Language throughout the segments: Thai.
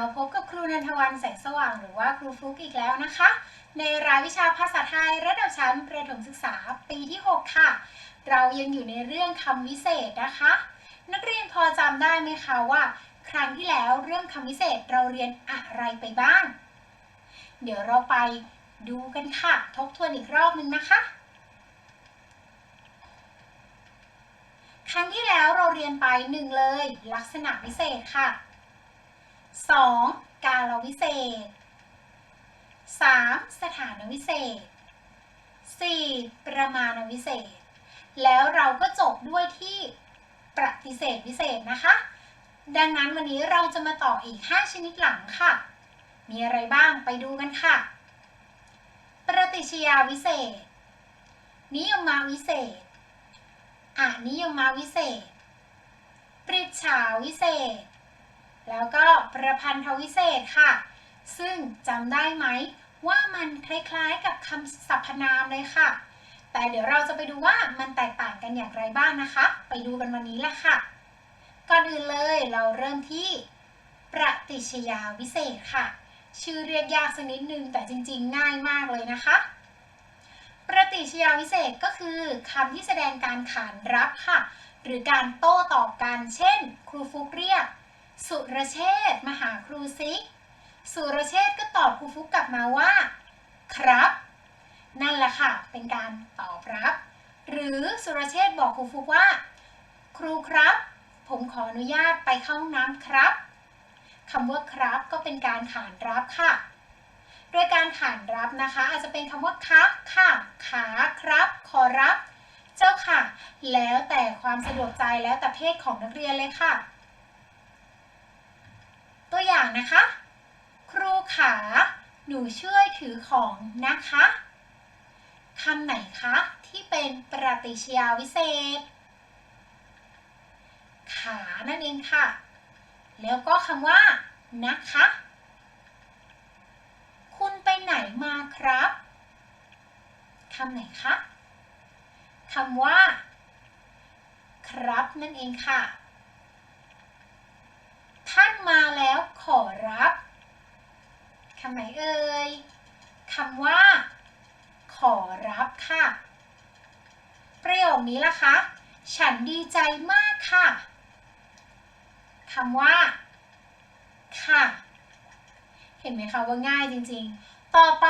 มาพบกับครูนันทวันแสงสว่างหรือว่าครูฟลุกอีกแล้วนะคะ ในรายวิชาภาษาไทยระดับชั้นประถมศึกษาปีที่ 6 ค่ะ เรายังอยู่ในเรื่องคำวิเศษนะคะ นักเรียนพอจำได้ไหมคะว่า ครั้งที่แล้วเรื่องคำวิเศษเราเรียนอะไรไปบ้าง เดี๋ยวเราไปดูกันค่ะ ทบทวนอีกรอบนึงนะคะ ครั้งที่แล้วเราเรียนไปหนึ่งเลย ลักษณะวิเศษค่ะ 2. กาลวิเศษ 3. สถานวิเศษ 4. ประมาณวิเศษ แล้วเราก็จบด้วยที่ปฏิเสธวิเศษนะคะ ดังนั้นวันนี้เราจะมาต่ออีก 5 ชนิดหลังค่ะ มีอะไรบ้างไปดูกันค่ะ ประติชยาวิเศษ นิยมาวิเศษอนิยมาวิเศษ ปริจฉาวิเศษ แล้วก็ประพันธวิเศษค่ะ ซึ่งจำได้ไหมว่ามันคล้ายๆกับคำสรรพนามเลยค่ะ แต่เดี๋ยวเราจะไปดูว่ามันแตกต่างกันอย่างไรบ้างนะคะ ไปดูกันวันนี้แหละค่ะ ก่อนอื่นเลยเราเริ่มที่ประติชยาวิเศษค่ะ ชื่อเรียกยากสักนิดนึงแต่จริงๆ ง่ายมากเลยนะคะ ประติชยาวิเศษก็คือคำที่แสดงการขานรับค่ะ หรือการโต้ตอบกัน เช่น ครูฟุกเรียก สุรเชษมาหาครูซิสุรเชษก็ตอบครูฟุกกลับมาว่า ครับ นั่นแหละค่ะ เป็นการตอบรับ หรือสุรเชษบอกครูฟุกว่า ครูครับ ผมขออนุญาตไปเข้าห้องน้ำครับคำว่าครับก็เป็นการขานรับค่ะ โดยการขานรับนะคะ อาจจะเป็นคำว่าคะค่ะ ขาครับ ขอรับ เจ้าค่ะ แล้วแต่ความสะดวกใจแล้วแต่เพศของนักเรียนเลยค่ะ ตัวอย่างนะคะ ครูขา หนูช่วยถือของนะคะคำไหนคะที่เป็นประติชยาวิเศษ ขานั่นเองค่ะ แล้วก็คำว่า นะคะ คุณไปไหนมาครับคำไหนคะคำว่า ครับนั่นเองค่ะ ท่านมาแล้วขอรับคำไหนเอ่ยคำว่า ขอรับค่ะ ประโยคนี้ล่ะคะ ฉันดีใจมากค่ะคำว่า ค่ะ เห็นไหมคะว่าง่ายจริงๆ ต่อไป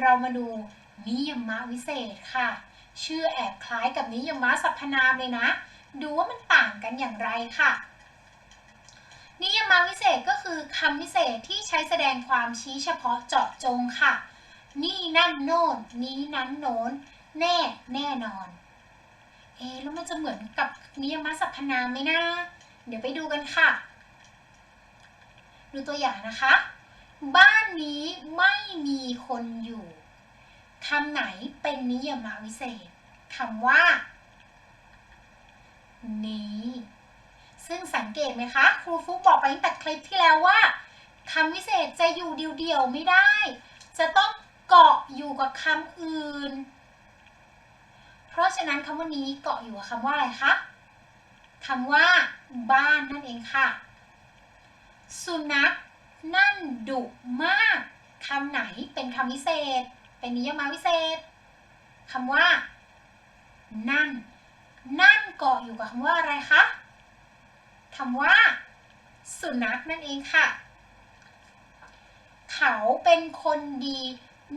เรามาดูนิยมะวิเศษค่ะ ชื่อแอบคล้ายกับนิยมะสรรพนามเลยนะ ดูว่ามันต่างกันอย่างไรค่ะ นิยมวิเศษก็คือคำวิเศษที่ใช้แสดงความชี้เฉพาะเจาะจงค่ะ นี่นั่นโน่น นี้นั้นโน้น แน่แน่นอน เอ๊แล้วมันจะเหมือนกับนิยมสรรพนามไหมนะ เดี๋ยวไปดูกันค่ะ ดูตัวอย่างนะคะ บ้านนี้ไม่มีคนอยู่คำไหนเป็นนิยมวิเศษคำว่า นี้ ซึ่งสังเกตไหมคะ ครูฟุกบอกไปตั้งแต่คลิปที่แล้วว่าคำวิเศษจะอยู่เดียวๆไม่ได้ จะต้องเกาะอยู่กับคำอื่น เพราะฉะนั้นคำว่านี้เกาะอยู่กับคำว่าอะไรคะคำว่า บ้านนั่นเองค่ะ สุนัขนั่นดุมากคำไหนเป็นคำวิเศษ เป็นนิยมวิเศษคำว่า นั่น นั่นเกาะอยู่กับคำว่าอะไรคะ คำว่า สุนัขนั่นเองค่ะ เขาเป็นคนดี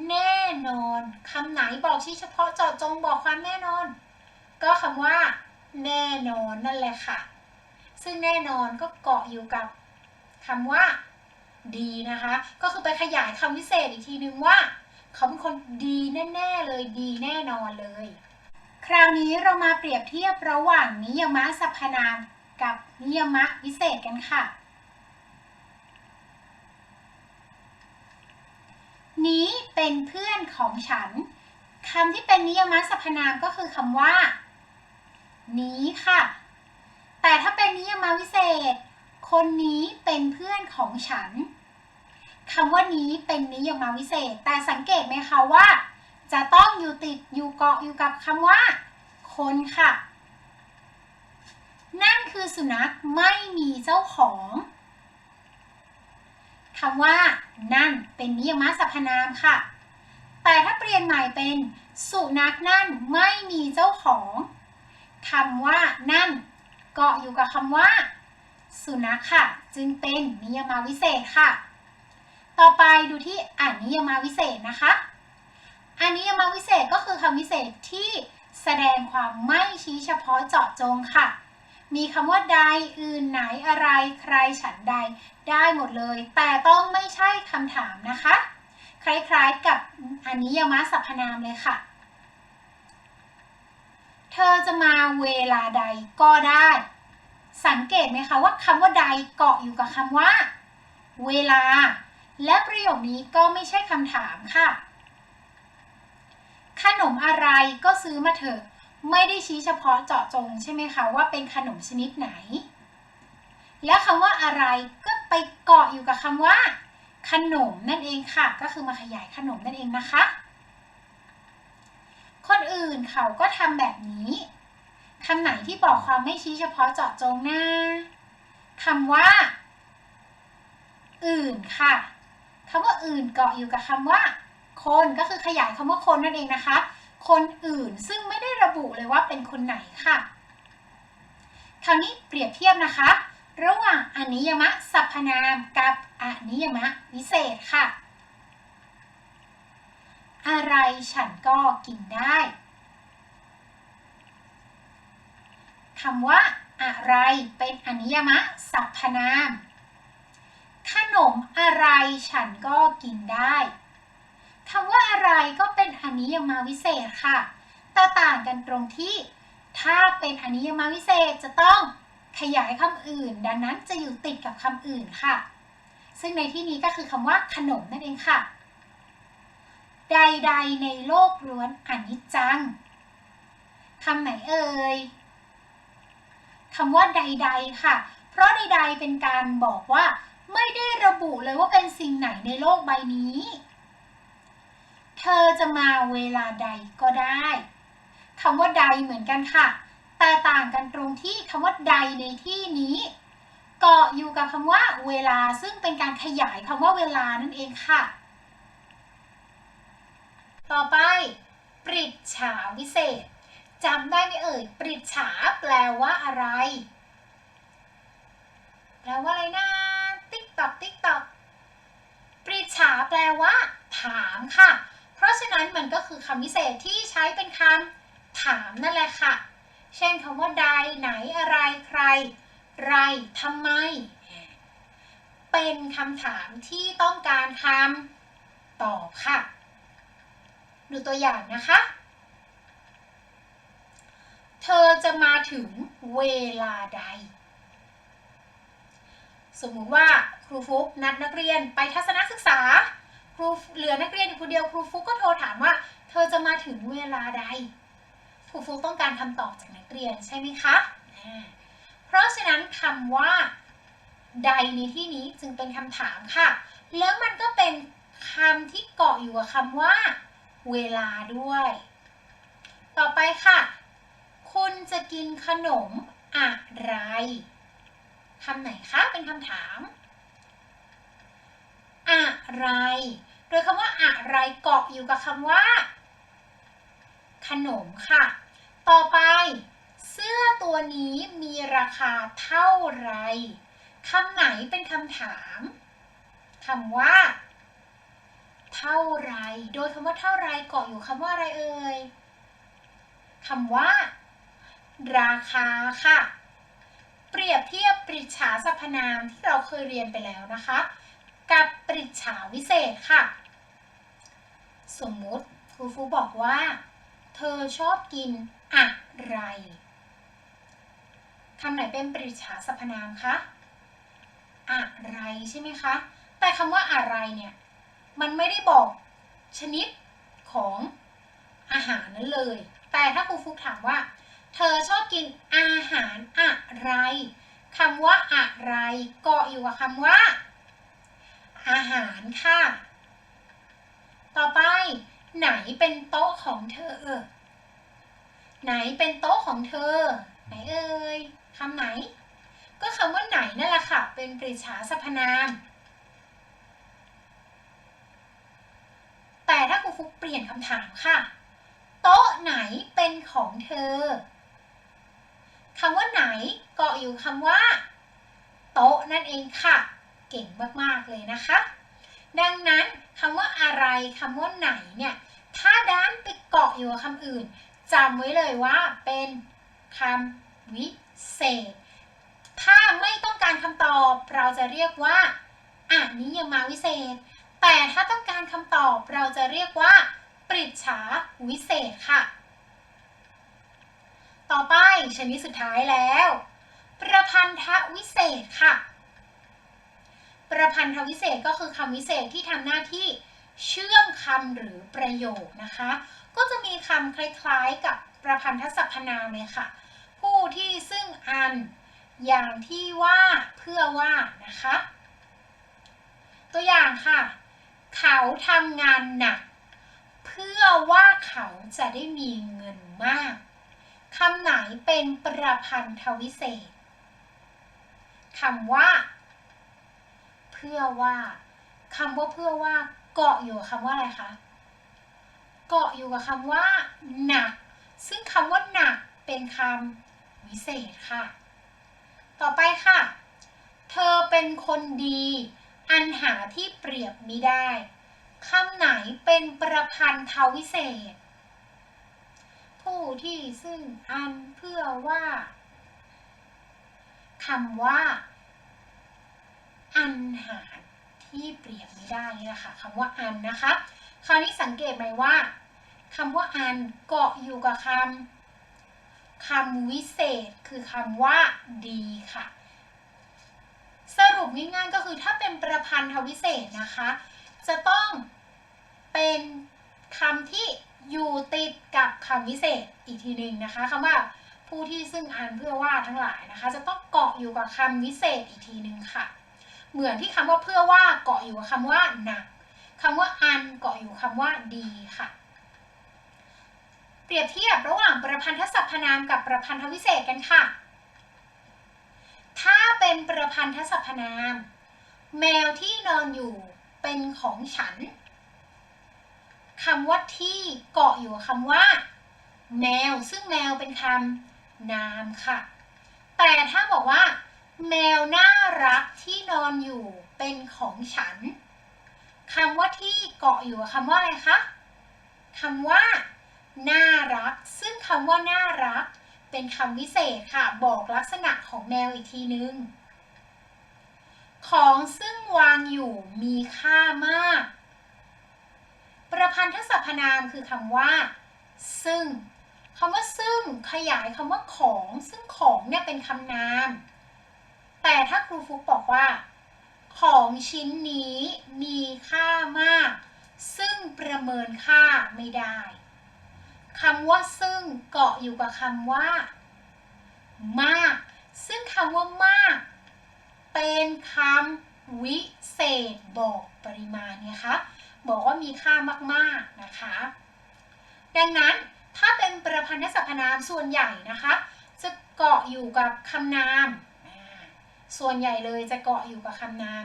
แน่นอนคำไหนบอกชี้เฉพาะเจาะจงบอกความแน่นอน ก็คำว่า แน่นอนนั่นแหละค่ะ ซึ่งแน่นอนก็เกาะอยู่กับคำว่า ดีนะคะ ก็คือไปขยายคำวิเศษอีกทีนึงว่า เขาเป็นคนดีแน่ ๆ เลยดีแน่นอนเลย คราวนี้เรามาเปรียบเทียบระหว่างนิยมะสรรพนาม กับนิยมะวิเศษกันค่ะ นี้เป็นเพื่อนของฉันคำที่เป็นนิยมะสรรพนามก็คือคำว่า นี้ค่ะ แต่ถ้าเป็นนิยมวิเศษ คนนี้เป็นเพื่อนของฉันคำว่านี้เป็นนิยมวิเศษ แต่สังเกตไหมคะว่า จะต้องอยู่ติดอยู่เกาะอยู่กับคำว่า คนค่ะ นั่นคือสุนัขไม่มีเจ้าของคำว่า นั่นเป็นนิยมสรรพนามค่ะ แต่ถ้าเปลี่ยนใหม่เป็น สุนัขนั่นไม่มีเจ้าของคำว่า นั่นเกาะอยู่กับคำว่า สุนัขค่ะ จึงเป็นนิยมาวิเศษค่ะ ต่อไปดูที่อนิยมาวิเศษนะคะอนิยมาวิเศษก็คือคำวิเศษที่แสดงความไม่ชี้เฉพาะเจาะจงค่ะ มีคำว่าใดอื่นไหนอะไรใครฉันใด ได้หมดเลย แต่ต้องไม่ใช่คำถามนะคะ คล้ายๆกับอันิยมสรรพนามเลยค่ะ เธอจะมาเวลาใดก็ได้ สังเกตไหมคะว่าคำว่าใดเกาะอยู่กับคำว่า เวลา และประโยคนี้ก็ไม่ใช่คำถามค่ะขนมอะไรก็ซื้อมาเถอะ ไม่ได้ชี้เฉพาะเจาะจงใช่ไหมคะว่าเป็นขนมชนิดไหน และคำว่าอะไรก็ไปเกาะอยู่กับคำว่า ขนมนั่นเองค่ะ ก็คือมาขยายขนมนั่นเองนะคะ คนอื่นเขาก็ทำแบบนี้คำไหนที่บอกความไม่ชี้เฉพาะเจาะจงนะคำว่า อื่นค่ะคำว่าอื่นเกาะอยู่กับคำว่า คนก็คือขยายคำว่าคนนั่นเองนะคะ คนอื่นซึ่งไม่ได้ระบุเลยว่าเป็นคนไหนค่ะ คราวนี้เปรียบเทียบนะคะ ระหว่างอนิยมะสรรพนามกับอนิยมะวิเศษค่ะ อะไรฉันก็กินได้คำว่าอะไรเป็นอนิยมะสรรพนาม ขนมอะไรฉันก็กินได้ คำว่าอะไรก็เป็นอนิยมวิเศษค่ะ แต่ต่างกันตรงที่ ถ้าเป็นอนิยมวิเศษจะต้องขยายคำอื่น ดังนั้นจะอยู่ติดกับคำอื่นค่ะ ซึ่งในที่นี้ก็คือคำว่าขนมนั่นเองค่ะ ใด ๆ ในโลกล้วนอนิจจังคำไหนเอ่ยคำว่าใด ๆ ค่ะ เพราะใด ๆ เป็นการบอกว่า ไม่ได้ระบุเลยว่าเป็นสิ่งไหนในโลกใบนี้ เธอจะมาเวลาใดก็ได้คำว่าใดเหมือนกันค่ะ แต่ต่างกันตรงที่คำว่าใดในที่นี้ เกาะอยู่กับคำว่าเวลาซึ่งเป็นการขยายคำว่าเวลานั่นเองค่ะ ต่อไป ปริจฉาวิเศษจำได้ไหมเอ่ย ปริจฉาแปลว่าอะไร แปลว่าอะไรนะ ติ๊กตอกติ๊กตอกปริจฉาแปลว่า ถามค่ะ เพราะฉะนั้นมันก็คือคำวิเศษที่ใช้เป็นคำถามนั่นแหละค่ะ เช่นคำว่าใดไหนอะไรใคร ไรทำไม เป็นคำถามที่ต้องการคำตอบค่ะ ดูตัวอย่างนะคะ เธอจะมาถึงเวลาใด สมมุติว่าครูฟุกนัดนักเรียนไปทัศนศึกษา รูเหลือนักเรียนอยู่คนเดียวครูฟุกก็โทรถามว่า เธอจะมาถึงเวลาใดครูฟุกต้องการคำตอบจากนักเรียนใช่ไหมคะ เพราะฉะนั้นคำว่า ใดในที่นี้จึงเป็นคำถามค่ะ แล้วมันก็เป็นคำที่เกาะอยู่กับคำว่า เวลาด้วย ต่อไปค่ะ คุณจะกินขนมอะไรคำไหนคะ เป็นคำถาม อะไร โดยคำว่าอะไรเกาะอยู่กับคำว่า ขนมค่ะ ต่อไป เสื้อตัวนี้มีราคาเท่าไรคำไหนเป็นคำถามคำว่า เท่าไร โดยคำว่าเท่าไรเกาะอยู่คำว่าอะไรเอ่ยคำว่า ราคาค่ะ เปรียบเทียบปริจฉาสรรพนามที่เราเคยเรียนไปแล้วนะคะ กับปริจฉาวิเศษค่ะ สมมุติครูฟูบอกว่า เธอชอบกินอะไรคำไหนเป็นปริจฉาสรรพนามคะอะไรใช่ไหมคะ แต่คำว่าอะไรเนี่ย มันไม่ได้บอกชนิดของอาหารนั้นเลย แต่ถ้าครูฟุกถามว่า เธอชอบกินอาหารอะไรคำว่าอะไรเกาะอยู่กับคำว่า อาหารค่ะ ต่อไป ไหนเป็นโต๊ะของเธอไหนเป็นโต๊ะของเธอ ไหนเอ่ยคำไหน ก็คำว่าไหนนั่นแหละค่ะ เป็นปริชาสรพนาม แต่ถ้าครูฟุกเปลี่ยนคำถามค่ะ โต๊ะไหนเป็นของเธอคำว่าไหนเกาะอยู่คำว่า โต๊ะนั่นเองค่ะ เก่งมาก ๆ เลยนะคะ ดังนั้นคำว่าอะไรคำว่าไหนเนี่ยถ้าด้านไปเกาะอยู่กับคำอื่นจำไว้เลยว่าเป็นคำวิเศษ ถ้าไม่ต้องการคำตอบเราจะเรียกว่าอ่านี้ยังมาวิเศษ แต่ถ้าต้องการคำตอบเราจะเรียกว่า ปริจฉาวิเศษค่ะ ต่อไปชนิดสุดท้ายแล้ว ประพันธวิเศษค่ะ ประพันธวิเศษก็คือคำวิเศษที่ทำหน้าที่เชื่อมคำหรือประโยคนะคะ ก็จะมีคำคล้ายๆกับประพันธสรรพนามเลยค่ะ ผู้ที่ซึ่งอันอย่างที่ว่าเพื่อว่านะคะ ตัวอย่างค่ะ เขาทำงานหนัก เพื่อว่าเขาจะได้มีเงินมากคำไหนเป็นประพันธวิเศษคำว่า พื่อว่าคำว่าเพื่อว่า เกาะอยู่กับคำว่าอะไรคะเกาะอยู่กับคำว่า หนัก ซึ่งคำว่าหนักเป็นคำวิเศษค่ะ ต่อไปค่ะ เธอเป็นคนดี อันหาที่เปรียบมิได้คำไหนเป็นประพันธ์ทวิเศษ ผู้ที่ซึ่งอันเพื่อว่าคำว่า อันหารที่เปรียบไม่ได้นี่แหละค่ะคำว่าอันนะคะ คราวนี้สังเกตไหมว่าคำว่าอันเกาะอยู่กับคำคำวิเศษคือคำว่าดีค่ะ สรุปง่ายๆก็คือถ้าเป็นประพันธวิเศษนะคะ จะต้องเป็นคำที่อยู่ติดกับคำวิเศษอีกทีหนึ่งนะคะคำว่าผู้ที่ซึ่งอันเพื่อว่าทั้งหลายนะคะ จะต้องเกาะอยู่กับคำวิเศษอีกทีหนึ่งค่ะ เหมือนที่คำว่าเพื่อว่าเกาะอยู่กับคำว่าหนักคำว่าอันเกาะอยู่คำว่าดีค่ะ เปรียบเทียบระหว่างประพันธสรรพนามกับประพันธวิเศษกันค่ะ ถ้าเป็นประพันธสรรพนาม แมวที่นอนอยู่เป็นของฉันคำว่าที่เกาะอยู่คำว่า แมวซึ่งแมวเป็นคำนามค่ะ แต่ถ้าบอกว่า แมวน่ารักที่นอนอยู่เป็นของฉันคำว่าที่เกาะอยู่คำว่าอะไรคะคำว่า น่ารัก ซึ่งคำว่าน่ารัก เป็นคำวิเศษค่ะ บอกลักษณะของแมวอีกทีนึง ของซึ่งวางอยู่มีค่ามาก ประพันธสรรพนามคือคำว่า ซึ่งคำว่าซึ่งขยายคำว่าของ ซึ่งของเนี่ยเป็นคำนาม แต่ถ้าครูฟุกบอกว่า ของชิ้นนี้มีค่ามาก ซึ่งประเมินค่าไม่ได้คำว่าซึ่งเกาะอยู่กับคำว่า มาก ซึ่งคำว่ามาก เป็นคำวิเศษบอกปริมาณเนี่ยคะ บอกว่ามีค่ามากๆนะคะ ดังนั้นถ้าเป็นประพันธสรรพนามส่วนใหญ่นะคะ จะเกาะอยู่กับคำนาม ส่วนใหญ่เลยจะเกาะอยู่กับคำนาม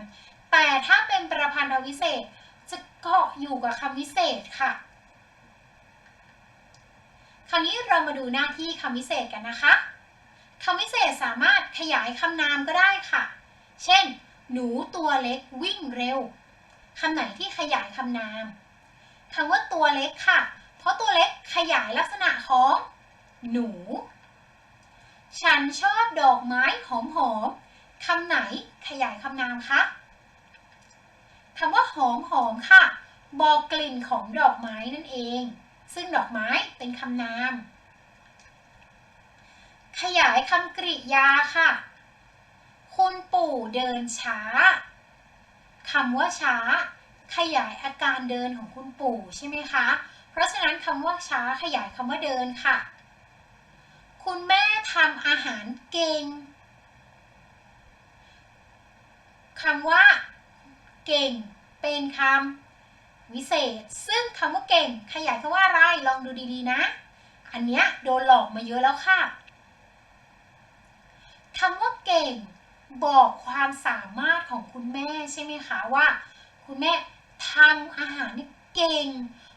แต่ถ้าเป็นประพันธวิเศษ จะเกาะอยู่กับคำวิเศษค่ะ คราวนี้เรามาดูหน้าที่คำวิเศษกันนะคะคำวิเศษสามารถขยายคำนามก็ได้ค่ะ เช่น หนูตัวเล็กวิ่งเร็วคำไหนที่ขยายคำนามคำว่าตัวเล็กค่ะ เพราะตัวเล็กขยายลักษณะของ หนู ฉันชอบดอกไม้หอมๆ คำไหนขยายคำนามคะคำว่าหอมหอมค่ะ บอกกลิ่นของดอกไม้นั่นเอง ซึ่งดอกไม้เป็นคำนาม ขยายคำกริยาค่ะ คุณปู่เดินช้าคำว่าช้า ขยายอาการเดินของคุณปู่ใช่ไหมคะ เพราะฉะนั้นคำว่าช้าขยายคำว่าเดินค่ะ คุณแม่ทำอาหารเก่ง คำว่า เก่ง เป็นคำวิเศษ ซึ่งคำว่าเก่ง ขยายคำว่าอะไร ลองดูดีๆนะ อันเนี้ยโดนหลอกมาเยอะแล้วค่ะคำว่าเก่ง บอกความสามารถของคุณแม่ใช่ไหมคะว่า คุณแม่ทำอาหารนี่เก่ง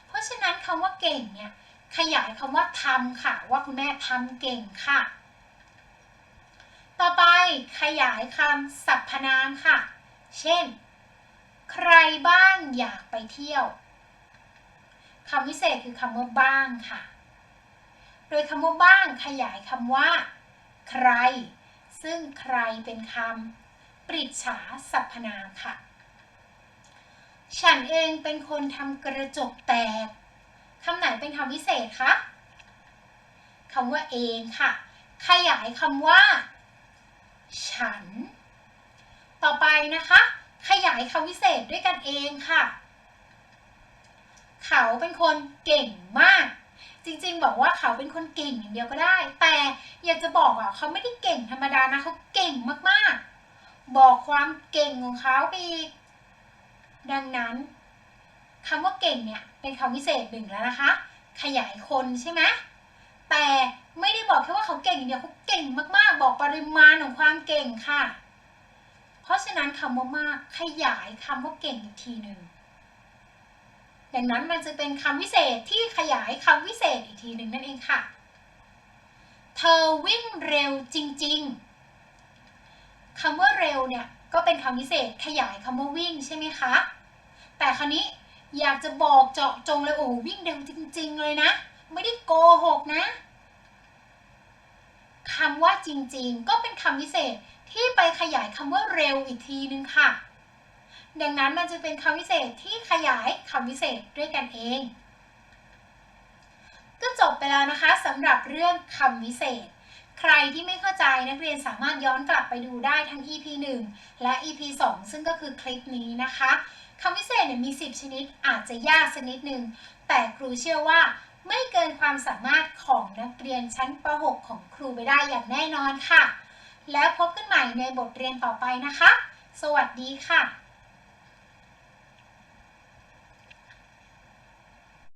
เพราะฉะนั้นคำว่าเก่งเนี่ยขยายคำว่าทำค่ะ ว่าคุณแม่ทำเก่งค่ะ ต่อไปขยายคำสรรพนามค่ะ เช่น ใครบ้างอยากไปเที่ยวคำวิเศษคือคำว่าบ้างค่ะ โดยคำว่าบ้างขยายคำว่า ใคร ซึ่งใครเป็นคำปริศฉาสรรพนามค่ะ ฉันเองเป็นคนทำกระจกแตกคำไหนเป็นคำวิเศษคะคำว่าเองค่ะ ขยายคำว่า ฉัน ต่อไปนะคะ ขยายคำวิเศษด้วยกันเองค่ะ เขาเป็นคนเก่งมาก จริงๆ บอกว่าเขาเป็นคนเก่งอย่างเดียวก็ได้ แต่อยากจะบอกอะเขาไม่ได้เก่งธรรมดานะเขาเก่งมากๆ บอกความเก่งของเขาไปอีกดังนั้นคำว่าเก่งเนี่ยเป็นคำวิเศษหนึ่งแล้วนะคะ ขยายคนใช่ไหมแต่ไม่ได้บอกแค่ว่าเขาเก่งอย่างเดียวเขาเก่งมากๆ บอกปริมาณของความเก่งค่ะ ราะฉะนั้นคำว่ามากขยายคำว่าเก่งอีกทีหนึ่งดังนั้นมันจะเป็นคำวิเศษที่ขยายคำวิเศษอีกทีหนึ่งนั่นเองค่ะ เธอวิ่งเร็วจริง ๆคำว่าเร็วเนี่ยก็เป็นคำวิเศษขยายคำว่าวิ่งใช่ไหมคะ แต่คราวนี้อยากจะบอกเจาะจงเลยโอ้วิ่งเร็วจริง ๆ เลยนะ ไม่ได้โกหกนะคำว่าจริง ๆ ก็เป็นคำวิเศษ ที่ไปขยายคำว่าเร็วอีกทีนึงค่ะ ดังนั้นมันจะเป็นคำวิเศษที่ขยายคำวิเศษด้วยกันเอง ก็จบไปแล้วนะคะสำหรับเรื่องคำวิเศษ ใครที่ไม่เข้าใจนักเรียนสามารถย้อนกลับไปดูได้ทั้ง EP 1 และ EP 2 ซึ่งก็คือคลิปนี้นะคะคำวิเศษเนี่ยมี 10 ชนิดอาจจะยากสักนิดหนึ่งแต่ครูเชื่อว่าไม่เกินความสามารถของนักเรียนชั้นป .6 ของครูไปได้อย่างแน่นอนค่ะ แล้วพบกันใหม่ในบทเรียนต่อไปนะคะ สวัสดีค่ะ